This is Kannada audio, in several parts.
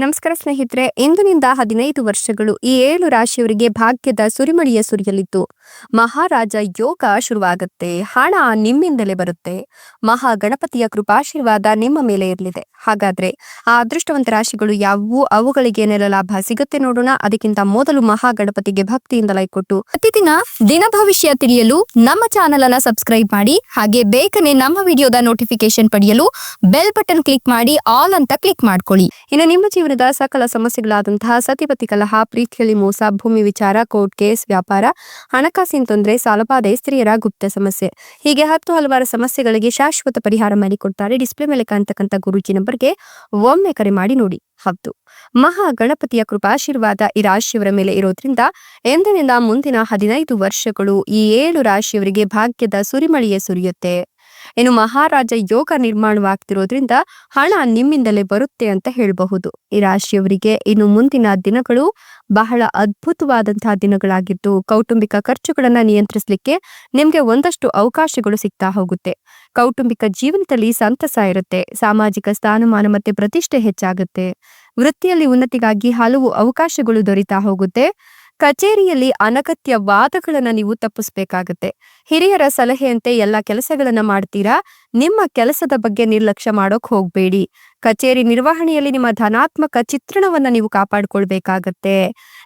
ನಮಸ್ಕಾರ ಸ್ನೇಹಿತರೆ, ಇಂದಿನಿಂದ ಹದಿನೈದು ವರ್ಷಗಳು ಈ ಏಳು ರಾಶಿಯವರಿಗೆ ಭಾಗ್ಯದ ಸುರಿಮಳಿಯ ಸುರಿಯಲಿದ್ದು, ಮಹಾರಾಜ ಯೋಗ ಶುರುವಾಗುತ್ತೆ, ಹಣ ನಿಮ್ಮಿಂದಲೇ ಬರುತ್ತೆ. ಮಹಾ ಗಣಪತಿಯ ಕೃಪಾಶೀರ್ವಾದ ನಿಮ್ಮ ಮೇಲೆ ಇರಲಿದೆ. ಹಾಗಾದ್ರೆ ಆ ಅದೃಷ್ಟವಂತ ರಾಶಿಗಳು ಯಾವುವು? ಅವುಗಳಿಗೆ ಏನೆಲ್ಲ ಲಾಭ ಸಿಗುತ್ತೆ ನೋಡೋಣ. ಅದಕ್ಕಿಂತ ಮೊದಲು ಮಹಾಗಣಪತಿಗೆ ಭಕ್ತಿಯಿಂದ ಲೈಕ್ ಕೊಟ್ಟು ಪ್ರತಿದಿನ ದಿನ ಭವಿಷ್ಯ ತಿಳಿಯಲು ನಮ್ಮ ಚಾನೆಲ್ ಅನ್ನ ಸಬ್ಸ್ಕ್ರೈಬ್ ಮಾಡಿ, ಹಾಗೆ ಬೇಗನೆ ನಮ್ಮ ವಿಡಿಯೋದ ನೋಟಿಫಿಕೇಶನ್ ಪಡೆಯಲು ಬೆಲ್ ಬಟನ್ ಕ್ಲಿಕ್ ಮಾಡಿ, ಆಲ್ ಅಂತ ಕ್ಲಿಕ್ ಮಾಡ್ಕೊಳ್ಳಿ. ಇನ್ನು ನಿಮ್ಮ ಜೀವನದ ಸಕಲ ಸಮಸ್ಯೆಗಳಾದಂತಹ ಸತಿಪತಿ ಕಲಹ ಪ್ರೀತಿಯಲ್ಲಿ ಮೋಸ, ಭೂಮಿ ವಿಚಾರ, ಕೋರ್ಟ್ ಕೇಸ್, ವ್ಯಾಪಾರ, ಹಣಕಾಸಿನ ತೊಂದರೆ, ಸಾಲಬಾಧೆ, ಸ್ತ್ರೀಯರ ಗುಪ್ತ ಸಮಸ್ಯೆ. ಹೀಗೆ ಹತ್ತು ಹಲವಾರು ಸಮಸ್ಯೆಗಳಿಗೆ ಶಾಶ್ವತ ಪರಿಹಾರ ಮಾಡಿಕೊಡ್ತಾರೆ. ಡಿಸ್ಪ್ಲೇ ಮೇಲೆ ಕಾಣ್ತಕ್ಕಂಥ ಗುರುಜಿ ನಂಬರ್ಗೆ ಒಮ್ಮೆ ಕರೆ ಮಾಡಿ ನೋಡಿ. ಹೌದು ಮಹಾ ಗಣಪತಿಯ ಕೃಪಾಶೀರ್ವಾದ ಈ ರಾಶಿಯವರ ಮೇಲೆ ಇರೋದ್ರಿಂದ ಎಂದಿನಿಂದ ಮುಂದಿನ ಹದಿನೈದು ವರ್ಷಗಳು ಈ ಏಳು ರಾಶಿಯವರಿಗೆ ಭಾಗ್ಯದ ಸುರಿಮಳಿಯೇ ಸುರಿಯುತ್ತೆ. ಇನ್ನು ಮಹಾರಾಜ ಯೋಗ ನಿರ್ಮಾಣವಾಗ್ತಿರೋದ್ರಿಂದ ಹಣ ನಿಮ್ಮಿಂದಲೇ ಬರುತ್ತೆ ಅಂತ ಹೇಳಬಹುದು. ಈ ರಾಶಿಯವರಿಗೆ ಇನ್ನು ಮುಂದಿನ ದಿನಗಳು ಬಹಳ ಅದ್ಭುತವಾದಂತಹ ದಿನಗಳಾಗಿದ್ದು ಕೌಟುಂಬಿಕ ಖರ್ಚುಗಳನ್ನ ನಿಯಂತ್ರಿಸಲಿಕ್ಕೆ ನಿಮ್ಗೆ ಒಂದಷ್ಟು ಅವಕಾಶಗಳು ಸಿಗ್ತಾ ಹೋಗುತ್ತೆ. ಕೌಟುಂಬಿಕ ಜೀವನದಲ್ಲಿ ಸಂತಸ ಇರುತ್ತೆ, ಸಾಮಾಜಿಕ ಸ್ಥಾನಮಾನ ಮತ್ತೆ ಪ್ರತಿಷ್ಠೆ ಹೆಚ್ಚಾಗುತ್ತೆ, ವೃತ್ತಿಯಲ್ಲಿ ಉನ್ನತಿಗಾಗಿ ಹಲವು ಅವಕಾಶಗಳು ದೊರೀತಾ ಹೋಗುತ್ತೆ. ಕಚೇರಿಯಲ್ಲಿ ಅನಗತ್ಯ ವಾದಗಳನ್ನ ನೀವು ತಪ್ಪಿಸ್ಬೇಕಾಗತ್ತೆ. ಹಿರಿಯರ ಸಲಹೆಯಂತೆ ಎಲ್ಲಾ ಕೆಲಸಗಳನ್ನ ಮಾಡ್ತೀರಾ? ನಿಮ್ಮ ಕೆಲಸದ ಬಗ್ಗೆ ನಿರ್ಲಕ್ಷ್ಯ ಮಾಡೋಕ್ ಹೋಗ್ಬೇಡಿ. ಕಚೇರಿ ನಿರ್ವಹಣೆಯಲ್ಲಿ ನಿಮ್ಮ ಧನಾತ್ಮಕ ಚಿತ್ರಣವನ್ನ ನೀವು ಕಾಪಾಡಿಕೊಳ್ಬೇಕಾಗತ್ತೆ.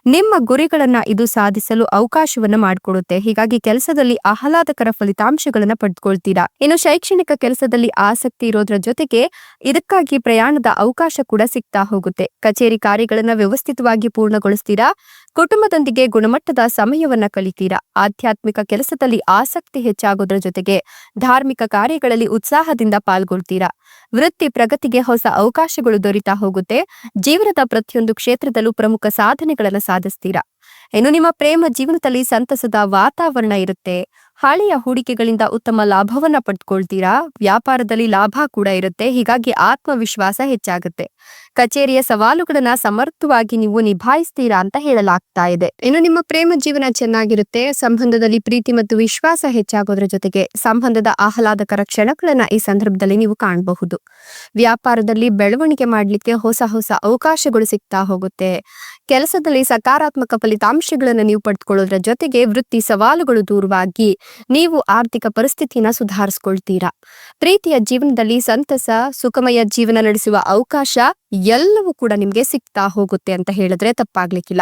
ನಿಮ್ಮ ಗುರಿಗಳನ್ನ ಇದು ಸಾಧಿಸಲು ಅವಕಾಶವನ್ನ ಮಾಡಿಕೊಡುತ್ತೆ. ಹೀಗಾಗಿ ಕೆಲಸದಲ್ಲಿ ಆಹ್ಲಾದಕರ ಫಲಿತಾಂಶಗಳನ್ನ ಪಡೆದುಕೊಳ್ತೀರಾ ಇನ್ನು ಶೈಕ್ಷಣಿಕ ಕೆಲಸದಲ್ಲಿ ಆಸಕ್ತಿ ಇರೋದ್ರ ಜೊತೆಗೆ ಇದಕ್ಕಾಗಿ ಪ್ರಯಾಣದ ಅವಕಾಶ ಕೂಡ ಸಿಗ್ತಾ ಹೋಗುತ್ತೆ. ಕಚೇರಿ ಕಾರ್ಯಗಳನ್ನ ವ್ಯವಸ್ಥಿತವಾಗಿ ಪೂರ್ಣಗೊಳಿಸ್ತೀರಾ? ಕುಟುಂಬದೊಂದಿಗೆ ಗುಣಮಟ್ಟದ ಸಮಯವನ್ನ ಕಲಿತೀರಾ ಆಧ್ಯಾತ್ಮಿಕ ಕೆಲಸದಲ್ಲಿ ಆಸಕ್ತಿ ಹೆಚ್ಚಾಗೋದ್ರ ಜೊತೆಗೆ ಧಾರ್ಮಿಕ ಕಾರ್ಯಗಳಲ್ಲಿ ಉತ್ಸಾಹದಿಂದ ಪಾಲ್ಗೊಳ್ತೀರಾ? ವೃತ್ತಿ ಪ್ರಗತಿಗೆ ಹೊಸ ಅವಕಾಶಗಳು ದೊರೀತಾ ಹೋಗುತ್ತೆ. ಜೀವನದ ಪ್ರತಿಯೊಂದು ಕ್ಷೇತ್ರದಲ್ಲೂ ಪ್ರಮುಖ ಸಾಧನೆಗಳನ್ನ ಸಾಧಿಸ್ತೀರಾ? ಇನ್ನು ನಿಮ್ಮ ಪ್ರೇಮ ಜೀವನದಲ್ಲಿ ಸಂತಸದ ವಾತಾವರಣ ಇರುತ್ತೆ. ಹಳೆಯ ಹೂಡಿಕೆಗಳಿಂದ ಉತ್ತಮ ಲಾಭವನ್ನ ಪಡ್ಕೊಳ್ತೀರಾ? ವ್ಯಾಪಾರದಲ್ಲಿ ಲಾಭ ಕೂಡ ಇರುತ್ತೆ. ಹೀಗಾಗಿ ಆತ್ಮವಿಶ್ವಾಸ ಹೆಚ್ಚಾಗುತ್ತೆ. ಕಚೇರಿಯ ಸವಾಲುಗಳನ್ನ ಸಮರ್ಥವಾಗಿ ನೀವು ನಿಭಾಯಿಸ್ತೀರಾ ಅಂತ ಹೇಳಲಾಗ್ತಾ ಇದೆ. ಇನ್ನು ನಿಮ್ಮ ಪ್ರೇಮ ಜೀವನ ಚೆನ್ನಾಗಿರುತ್ತೆ. ಸಂಬಂಧದಲ್ಲಿ ಪ್ರೀತಿ ಮತ್ತು ವಿಶ್ವಾಸ ಹೆಚ್ಚಾಗೋದ್ರ ಜೊತೆಗೆ ಸಂಬಂಧದ ಆಹ್ಲಾದಕರ ಕ್ಷಣಗಳನ್ನ ಈ ಸಂದರ್ಭದಲ್ಲಿ ನೀವು ಕಾಣಬಹುದು. ವ್ಯಾಪಾರದಲ್ಲಿ ಬೆಳವಣಿಗೆ ಮಾಡಲಿಕ್ಕೆ ಹೊಸ ಹೊಸ ಅವಕಾಶಗಳು ಸಿಗ್ತಾ ಹೋಗುತ್ತೆ. ಕೆಲಸದಲ್ಲಿ ಸಕಾರಾತ್ಮಕ ಫಲಿತಾಂಶಗಳನ್ನು ನೀವು ಪಡೆದುಕೊಳ್ಳೋದ್ರ ಜೊತೆಗೆ ವೃತ್ತಿ ಸವಾಲುಗಳು ದೂರವಾಗಿ ನೀವು ಆರ್ಥಿಕ ಪರಿಸ್ಥಿತಿನ ಸುಧಾರಿಸ್ಕೊಳ್ತೀರಾ? ಪ್ರೀತಿಯ ಜೀವನದಲ್ಲಿ ಸಂತಸ, ಸುಖಮಯ ಜೀವನ ನಡೆಸುವ ಅವಕಾಶ ಎಲ್ಲವೂ ಕೂಡ ನಿಮ್ಗೆ ಸಿಗ್ತಾ ಹೋಗುತ್ತೆ ಅಂತ ಹೇಳಿದ್ರೆ ತಪ್ಪಾಗ್ಲಿಕ್ಕಿಲ್ಲ.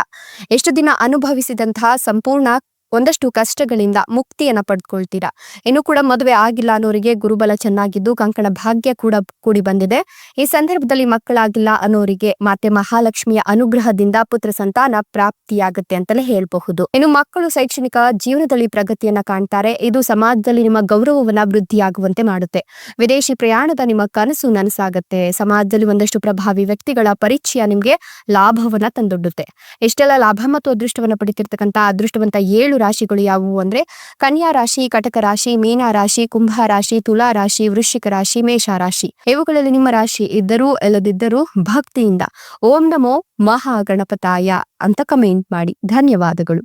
ಎಷ್ಟು ದಿನ ಅನುಭವಿಸಿದಂತಹ ಸಂಪೂರ್ಣ ಒಂದಷ್ಟು ಕಷ್ಟಗಳಿಂದ ಮುಕ್ತಿಯನ್ನ ಪಡ್ಕೊಳ್ತೀರಾ. ಇನ್ನು ಕೂಡ ಮದುವೆ ಆಗಿಲ್ಲ ಅನ್ನೋರಿಗೆ ಗುರುಬಲ ಚೆನ್ನಾಗಿದ್ದು ಕಂಕಣ ಭಾಗ್ಯ ಕೂಡ ಕೂಡಿ ಬಂದಿದೆ. ಈ ಸಂದರ್ಭದಲ್ಲಿ ಮಕ್ಕಳಾಗಿಲ್ಲ ಅನ್ನೋರಿಗೆ ಮಾತೆ ಮಹಾಲಕ್ಷ್ಮಿಯ ಅನುಗ್ರಹದಿಂದ ಪುತ್ರ ಸಂತಾನ ಪ್ರಾಪ್ತಿಯಾಗುತ್ತೆ ಅಂತಲೇ ಹೇಳಬಹುದು. ಇನ್ನು ಮಕ್ಕಳು ಶೈಕ್ಷಣಿಕ ಜೀವನದಲ್ಲಿ ಪ್ರಗತಿಯನ್ನ ಕಾಣ್ತಾರೆ. ಇದು ಸಮಾಜದಲ್ಲಿ ನಿಮ್ಮ ಗೌರವವನ್ನ ವೃದ್ಧಿಯಾಗುವಂತೆ ಮಾಡುತ್ತೆ. ವಿದೇಶಿ ಪ್ರಯಾಣದ ನಿಮ್ಮ ಕನಸು ನನಸಾಗುತ್ತೆ. ಸಮಾಜದಲ್ಲಿ ಒಂದಷ್ಟು ಪ್ರಭಾವಿ ವ್ಯಕ್ತಿಗಳ ಪರಿಚಯ ನಿಮ್ಗೆ ಲಾಭವನ್ನ ತಂದೊಡ್ಡುತ್ತೆ. ಇಷ್ಟೆಲ್ಲ ಲಾಭ ಮತ್ತು ಅದೃಷ್ಟವನ್ನ ಪಡಿತಿರ್ತಕ್ಕಂಥ ಅದೃಷ್ಟವಂತ ಏಳು ರಾಶಿಗಳು ಯಾವುವು ಅಂದ್ರೆ ಕನ್ಯಾ ರಾಶಿ, ಕಟಕ ರಾಶಿ, ಮೀನ ರಾಶಿ, ಕುಂಭ ರಾಶಿ, ತುಲಾ ರಾಶಿ, ವೃಶ್ಚಿಕ ರಾಶಿ, ಮೇಷ ರಾಶಿ. ಇವುಗಳಲ್ಲಿ ನಿಮ್ಮ ರಾಶಿ ಇದ್ದರೂ ಎಲ್ಲದಿದ್ದರೂ ಭಕ್ತಿಯಿಂದ ಓಂ ನಮೋ ಮಹಾ ಗಣಪತಾಯ ಅಂತ ಕಮೆಂಟ್ ಮಾಡಿ. ಧನ್ಯವಾದಗಳು.